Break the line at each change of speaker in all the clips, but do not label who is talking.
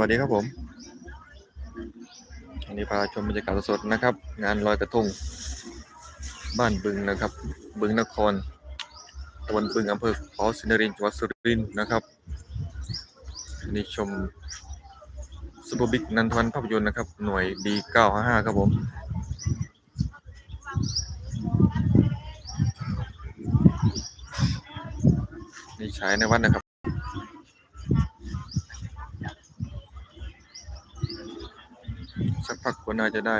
วัสดีครับผมวันนี้พาชมบรรยากาศสดนะครับ งานลอยกระทงบ้านบึงนะครับ บึงนครตำบลบึงอำเภอขอสินรินทร์จังหวัดสุรินทร์นะครับวันนี้ชมซูเปอร์บิ๊กนันทวันภาพยนตร์นะครับ หน่วย D955 ครับผมนี่ฉายในวัดนะครับ สัก พักก็น่าจะได้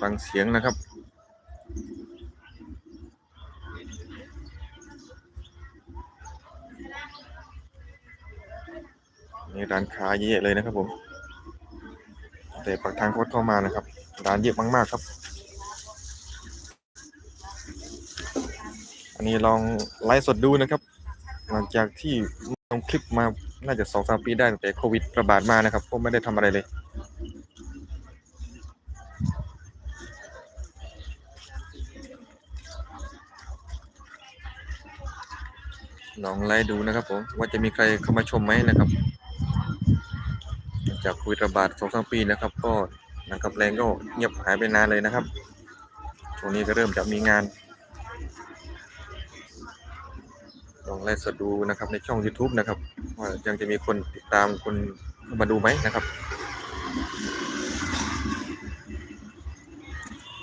ฟังเสียงนะครับนี่ร้านค้าเยอะเลยนะครับผม แต่ปากทางโคตรเข้ามานะครับ ร้านเยอะมาก ๆ ครับ อันนี้ลองไลฟ์สดดูนะครับ หลังจากที่ลงคลิปมาน่าจะสองสามปีได้แต่โควิดระบาดมานะครับก็ไม่ได้ทำอะไรเลย ลองไล่ดูนะครับผมว่าจะมีใครเข้ามาชมไหมนะครับ จากโคุยระบาดสองสามปีนะครับ ก็นังกับแรงก็เงียบหายไปนานเลยนะครับช่วงนี้ก็เริ่มจะมีงานลองไล่สดดูนะครับในช่อง YouTube นะครับว่ายังจะมีคนติดตามคนเข้ามาดูไหมนะครับ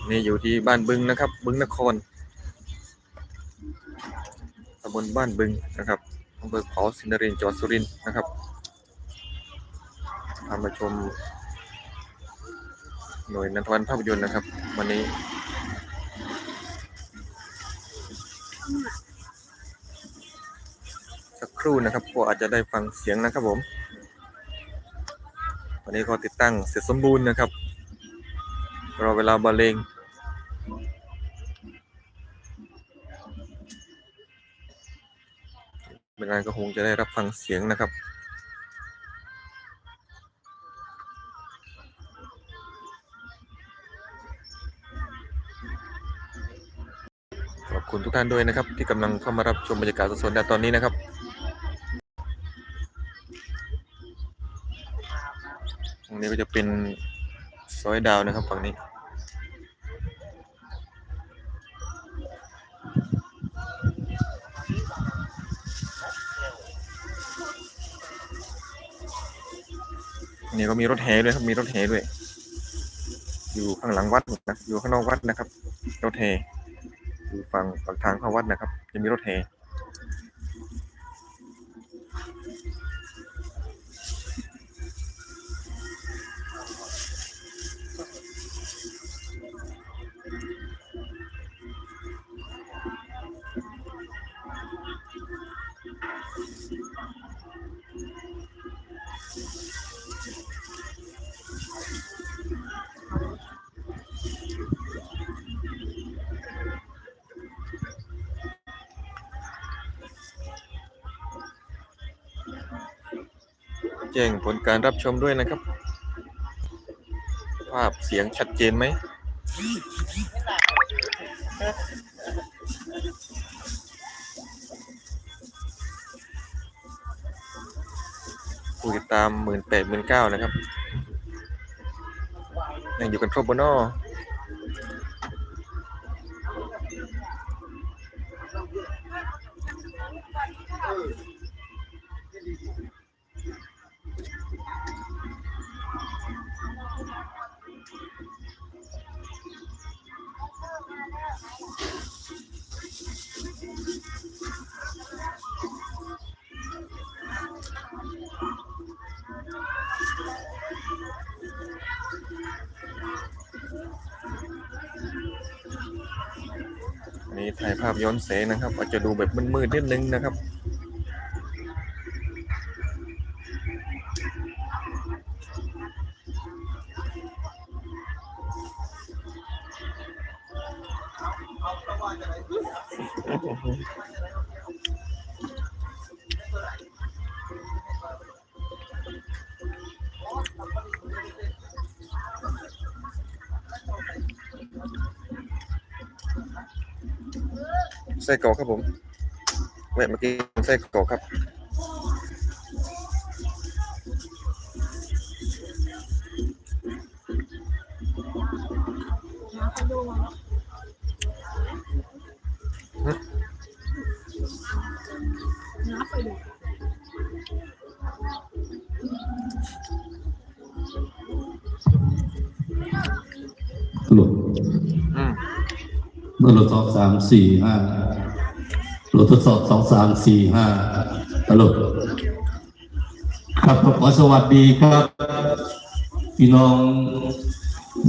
นี่อยู่ที่บ้านบึงนะครับ บึงนคร บลบ้านบึงนะครับอำเภอเขอสินรินทร์จังหวัดสุรินทร์นะครับพามาชม หน่วยนันทวันภาพยนตร์นะครับ วันนี้ สักครู่นะครับก็อาจจะได้ฟังเสียงนะครับผม วันนี้ก็ติดตั้งเสร็จสมบูรณ์นะครับรอเวลาบรรเลง เวลาก็คงจะได้รับฟังเสียงนะครับขอบคุณทุกท่านด้วยนะครับ ที่กำลังเข้ามารับชมบรรยากาศสดๆณตอนนี้นะครับตรงนี้ก็จะเป็นซอยดาวนะครับฝั่งนี้ นี่ก็มีรถแห่ด้วยครับ มีรถแห่ด้วย อยู่ข้างหลังวัดนะอยู่ข้างนอกวัดนะครับ รถแห่อยู่ฝั่งฝั่งทางเข้าวัดนะครับ จะมีรถแห่ แจ้งผลการรับชมด้วยนะครับ ภาพเสียงชัดเจนไหมผู้ติดตามหมื่นแปดหมื่นเก้านะครับ ยังอยู่กันครบบนนออั นี้ถ่ายภาพย้อนแสงนะครับ อาจจะดูแบบมืดๆนิดนึงนะครับ ไส้กรอกครับผมแวะมากี้ไส้กรอกครับ
ห
ลุด
เมื่อเราตอบสามสี่ห้า เราทดสอบสองสามสี่ห้าสรุปครับขอสวัสดีครับ พี่น้อง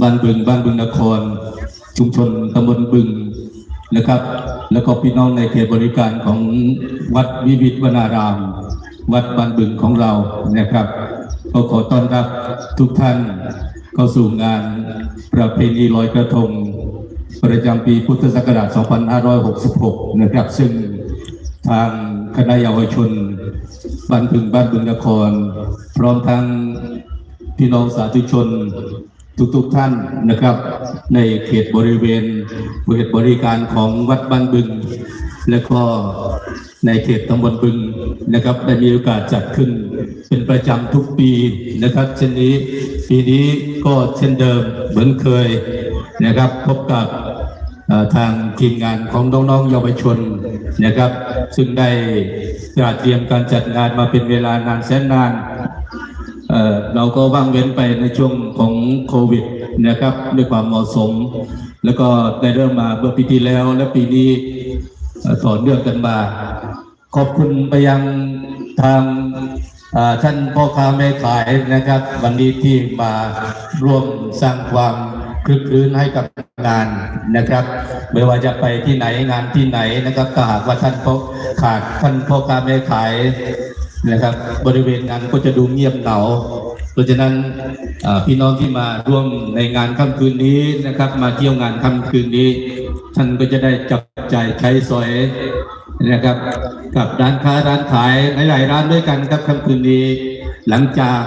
บ้านบึงบ้านบึงนคร ชุมชนตำบลบึงนะครับ แล้วก็พี่น้องในเขตบริการของวัดวิวิตวนาราม วัดบ้านบึงของเรานะครับ ก็ขอต้อนรับทุกท่านเข้าสู่งานประเพณีลอยกระทง ประจำปีพุทธศักราช 2566 นะครับ ซึ่ง ทางคณะเยาวชนบ้านบึงบ้านบึงนคร พร้อมทั้งพี่น้องสาธุชนทุกๆท่านนะครับ ในเขตบริเวณเขตบริการของวัดบ้านบึง และก็ในเขตตำบลบึงนะครับ ได้มีโอกาสจัดขึ้น เป็นประจำทุกปีนะครับเช่นนี้ปีนี้ก็เช่นเดิมเหมือนเคยนะครับ พบกับ ทางทีมงานของน้องๆเยาวชนนะครับ ซึ่งได้ตระเตรียมการจัดงานมาเป็นเวลานานแสนนานเเราก็ว่างเว้นไปในช่วงของโควิดนะครับด้วยความเหมาะสม แล้วก็ได้เริ่มมาเมื่อปีที่แล้วและปีนี้เอ่อต่อเนื่องกันมา ขอบคุณไปยังทางท่านพ่อค้าแม่ขายนะครับ วันนี้ที่มาร่วมสร้างความ คลึกคลื้นให้กับงานนะครับ ไม่ว่าจะไปที่ไหนงานที่ไหนนะครับถ้าหากว่าท่านพ่อขาดท่านพ่อค้าแม่ขายนะครับ บริเวณงานก็จะดูเงียบเหงาเพราะฉะนั้นพี่น้องที่มาร่วมในงานค่ำคืนนี้นะครับ มาเที่ยวงานค่ำคืนนี้ ท่านก็จะได้จับจ่ายใช้สอยนะครับกับร้านค้าร้านขายหลายๆร้านด้วยกันครับค่ำคืนนี้ หลังจาก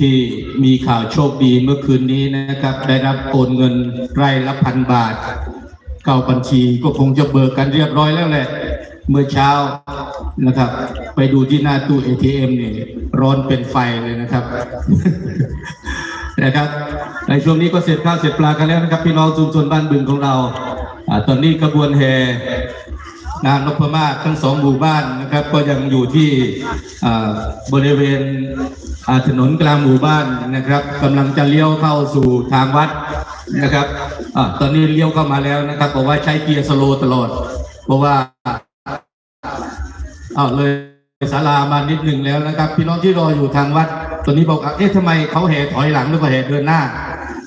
ที่มีข่าวโชคดีเมื่อคืนนี้นะครับ ได้รับโอนเงินไร่ละพันบาท เข้าบัญชีก็คงจะเบิกกันเรียบร้อยแล้วแหละ เมื่อเช้านะครับ ไปดูที่หน้าตู้ ATM นี่ร้อนเป็นไฟเลยนะครับนะครับ ในช่วงนี้ก็เสร็จข้าวเสร็จปลากันแล้วนะครับ พี่น้องชุมชนบ้านบึงของเราอตอนนี้กระบวนแห่นางนพมาศทั้งสองหมู่บ้านนะครับ ก็ยังอยู่ที่บริเวณ ถนนกลางหมู่บ้านนะครับกำลังจะเลี้ยวเข้าสู่ทางวัดนะครับอตอนนี้เลี้ยวเข้ามาแล้วนะครับบอกว่าใช้เกียร์สโลตลอด เพราะว่าเอาเลยศาลามานิดหนึ่งแล้วนะครับ พี่น้องที่รออยู่ทางวัด ตอนนี้บอกเอ๊ะทำไมเขาแห่ถอยหลังหรือว่าแห่เดินหน้า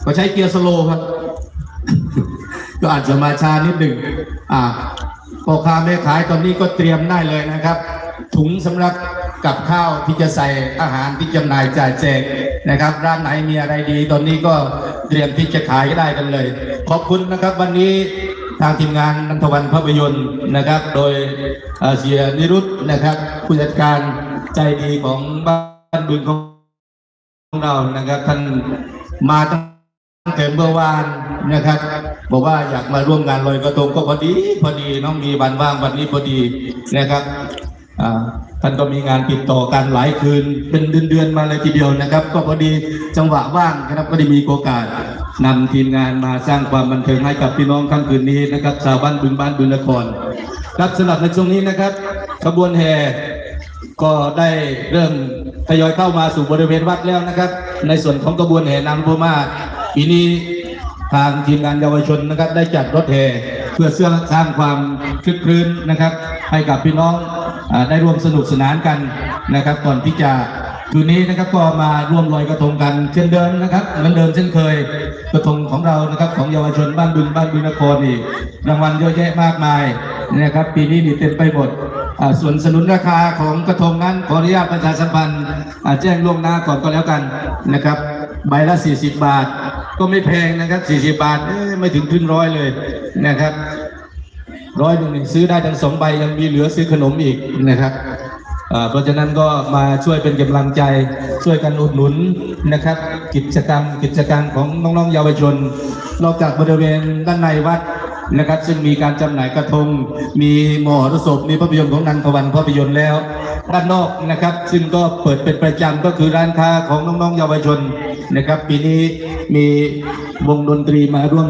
ก็ใช้เกียร์สโลครับ ก็อาจจะมาช้านิดหนึ่งอ่าพ่อค้าแม่ขายตอนนี้ก็เตรียมได้เลยนะครับ ถุงสำหรับ กับข้าวที่จะใส่อาหารที่จำหน่ายจ่ายแจกนะครับ ร้านไหนมีอะไรดี ตอนนี้ก็เตรียมที่จะขายได้กันเลย ขอบคุณนะครับวันนี้ทางทีมงานนันทวันภาพยนตร์นะครับ โดยเอ่อเสียนิรุตนะครับผู้จัดการใจดีของบ้านบึงของของเรานะครับท่านมาตั้งแต่เมื่อวานนะครับบอกว่าอยากมาร่วมงานลอยกระทงก็พอดีพอดีน้องมีวันว่างวันนี้พอดีนะครับอ่า ท่านก็มีงานติดต่อกันหลายคืนเป็นเดือนๆมาเลยทีเดียวนะครับ ก็พอดีจังหวะว่างนะครับก็ได้มีโอกาสนำทีมงานมาสร้างความบันเทิงให้กับพี่น้องค่ำคืนนี้นะครับชาวบ้านบึงบ้านบึงนครครับสำหรับในช่วงนี้นะครับขบวนแห่ก็ได้เริ่มทยอยเข้ามาสู่บริเวณวัดแล้วนะครับ ในส่วนของกระบวนแห่นางพมาปีนี้ทางทีมงานเยาวชนนะครับ ได้จัดรถแห่เพื่อเสื่อสร้างความคลึกครื้นนะครับ ให้กับพี่น้อง ได้ร่วมสนุกสนานกันนะครับก่อนที่จะคืนนี้นะครับก็มาร่วมลอยกระทงกันเช่นเดิมนะครับเหมือนเดิมเช่นเคย กระทงของเรานะครับของเยาวชนบ้านบึงบ้านบึงนครนี่รางวัลเยอะแยะมากมายนะครับปีนี้นี่เต็มไปหมดอ่าส่วนสนุนราคาของกระทงนั้นขออนุญาตประชาสัมพันธ์อ่าแจ้งล่วงหน้าก่อนก็แล้วกันนะครับใบละ 40 บาท ก็ไม่แพงนะครับ 40 บาทไม่ถึงครึ่งร้อยเลยนะครับ ร้อยหนึ่งนี่ซื้อได้ทั้งสองใบยังมีเหลือซื้อขนมอีกนะครับเพราะฉะนั้นก็มาช่วยเป็นกำลังใจช่วยกันอุดหนุนนะครับ กิจกรรมกิจการของน้องๆเยาวชนนอกจากบริเวณด้านในวัดนะครับ ซึ่งมีการจำหน่ายกระทง มีมหรสพมีภาพยนตร์ของนันทวันภาพยนตร์แล้ว ด้านนอกนะครับ ซึ่งก็เปิดเป็นประจำก็คือร้านค้าของน้องๆเยาวชนนะครับ ปีนี้มีวงดนตรีมาร่วม